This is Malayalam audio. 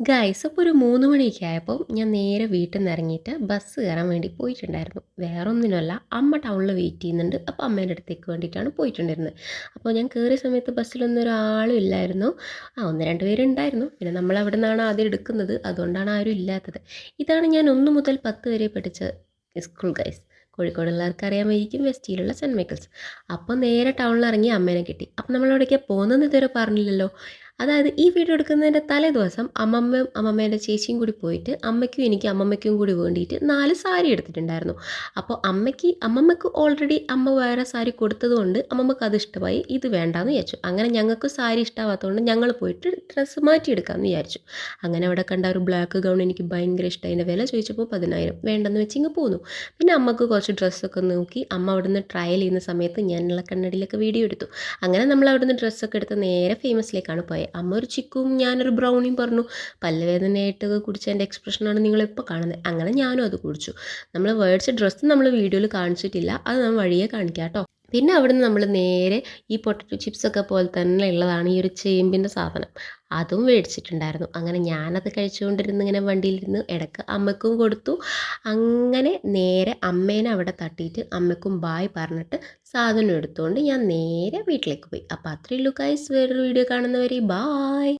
ഗൈസ് അപ്പോൾ ഒരു മൂന്ന് മണിയൊക്കെ ആയപ്പോൾ ഞാൻ നേരെ വീട്ടിൽ നിന്ന് ഇറങ്ങിയിട്ട് ബസ് കയറാൻ വേണ്ടി പോയിട്ടുണ്ടായിരുന്നു. വേറെ അമ്മ ടൗണിൽ വെയിറ്റ് ചെയ്യുന്നുണ്ട്. അപ്പോൾ അമ്മേന്റെ അടുത്തേക്ക് വേണ്ടിയിട്ടാണ് പോയിട്ടുണ്ടായിരുന്നത്. അപ്പോൾ ഞാൻ കയറിയ സമയത്ത് ബസ്സിലൊന്നും ഒരാളും ഇല്ലായിരുന്നു. ആ ഒന്ന് രണ്ട് പേരുണ്ടായിരുന്നു പിന്നെ നമ്മൾ അവിടെ നിന്നാണ് ആദ്യം എടുക്കുന്നത്. അതുകൊണ്ടാണ് ആരും ഇല്ലാത്തത്. ഇതാണ് ഞാൻ ഒന്ന് മുതൽ പത്ത് വരെ പഠിച്ച സ്കൂൾ ഗൈസ് കോഴിക്കോടുള്ളവർക്ക് അറിയാമായിരിക്കും വെസ്റ്റിയിലുള്ള സെന്റ് മൈക്കിൾസ് അപ്പോൾ നേരെ ടൗണിൽ ഇറങ്ങി അമ്മേനെ കിട്ടി. അപ്പോൾ നമ്മൾ പോകുന്നതെന്ന് പോകുന്നത് ഇതുവരെ പറഞ്ഞില്ലല്ലോ. അതായത് ഈ വീഡിയോ എടുക്കുന്നതിന്റെ തലേ ദിവസം അമ്മമ്മയും അമ്മമ്മേന്റെ ചേച്ചിയും കൂടി പോയിട്ട് അമ്മയ്ക്കും എനിക്ക് അമ്മമ്മയ്ക്കും കൂടി വേണ്ടിയിട്ട് നാല് സാരി എടുത്തിട്ടുണ്ടായിരുന്നു. അപ്പോൾ അമ്മയ്ക്ക് അമ്മമ്മക്ക് ഓൾറെഡി അമ്മ വേറെ സാരി കൊടുത്തതുകൊണ്ട് അമ്മമ്മക്ക് അത് ഇഷ്ടമായി ഇത് വേണ്ടാന്ന് വിചാരിച്ചു. അങ്ങനെ ഞങ്ങൾക്ക് സാരി ഇഷ്ടമാകാത്തതുകൊണ്ട് ഞങ്ങൾ പോയിട്ട് ഡ്രസ്സ് മാറ്റിയെടുക്കാമെന്ന് വിചാരിച്ചു. അങ്ങനെ അവിടെ കണ്ട ഒരു ബ്ലാക്ക് ഗൗൺ എനിക്ക് ഭയങ്കര ഇഷ്ടമായി അതിന്റെ വില ചോദിച്ചപ്പോൾ പതിനായിരം. വേണ്ടെന്ന് വെച്ച് ഇങ്ങ് പോന്നു. പിന്നെ അമ്മയ്ക്ക് കുറച്ച് ഡ്രസ്സൊക്കെ നോക്കി അമ്മ അവിടുന്ന് ട്രയൽ ചെയ്യുന്ന സമയത്ത് ഞാനുള്ള കണ്ണടിയിലൊക്കെ വീഡിയോ എടുത്തു. അങ്ങനെ നമ്മൾ അവിടുന്ന് ഡ്രസ്സൊക്കെ എടുത്ത് നേരെ ഫേമസിലേക്കാണ് പോയത് അമ്മ ഒരു ചിക്കും ഞാനൊരു ബ്രൗണിയും പറഞ്ഞു. പല്ലുവേദനയായിട്ടൊക്കെ കുടിച്ചതിന്റെ എക്സ്പ്രഷനാണ് നിങ്ങളിപ്പോൾ കാണുന്നത്. അങ്ങനെ ഞാനും അത് കുടിച്ചു. നമ്മൾ വേർഡ്സ് ഡ്രസ്സ് നമ്മൾ വീഡിയോയിൽ കാണിച്ചിട്ടില്ല. അത് നമ്മൾ വഴിയെ കാണിക്കാം കേട്ടോ. പിന്നെ അവിടുന്ന് നമ്മൾ നേരെ ഈ പൊട്ടറ്റോ ചിപ്സൊക്കെ പോലെ തന്നെ ഉള്ളതാണ് ഈ ഒരു ചേമ്പിന്റെ സാധനം. അതും മേടിച്ചിട്ടുണ്ടായിരുന്നു. അങ്ങനെ ഞാനത് കഴിച്ചുകൊണ്ടിരുന്ന് ഇങ്ങനെ വണ്ടിയിലിരുന്ന് ഇടയ്ക്ക് അമ്മയ്ക്കും കൊടുത്തു. അങ്ങനെ നേരെ അമ്മേനെ അവിടെ തട്ടിയിട്ട് അമ്മയ്ക്കും ബായ് പറഞ്ഞിട്ട് സാധനം എടുത്തുകൊണ്ട് ഞാൻ നേരെ വീട്ടിലേക്ക് പോയി. അപ്പോൾ അത്രയേ ഉള്ളൂ ഗൈസ് വേറൊരു വീഡിയോ കാണുന്നവരെ ബായ്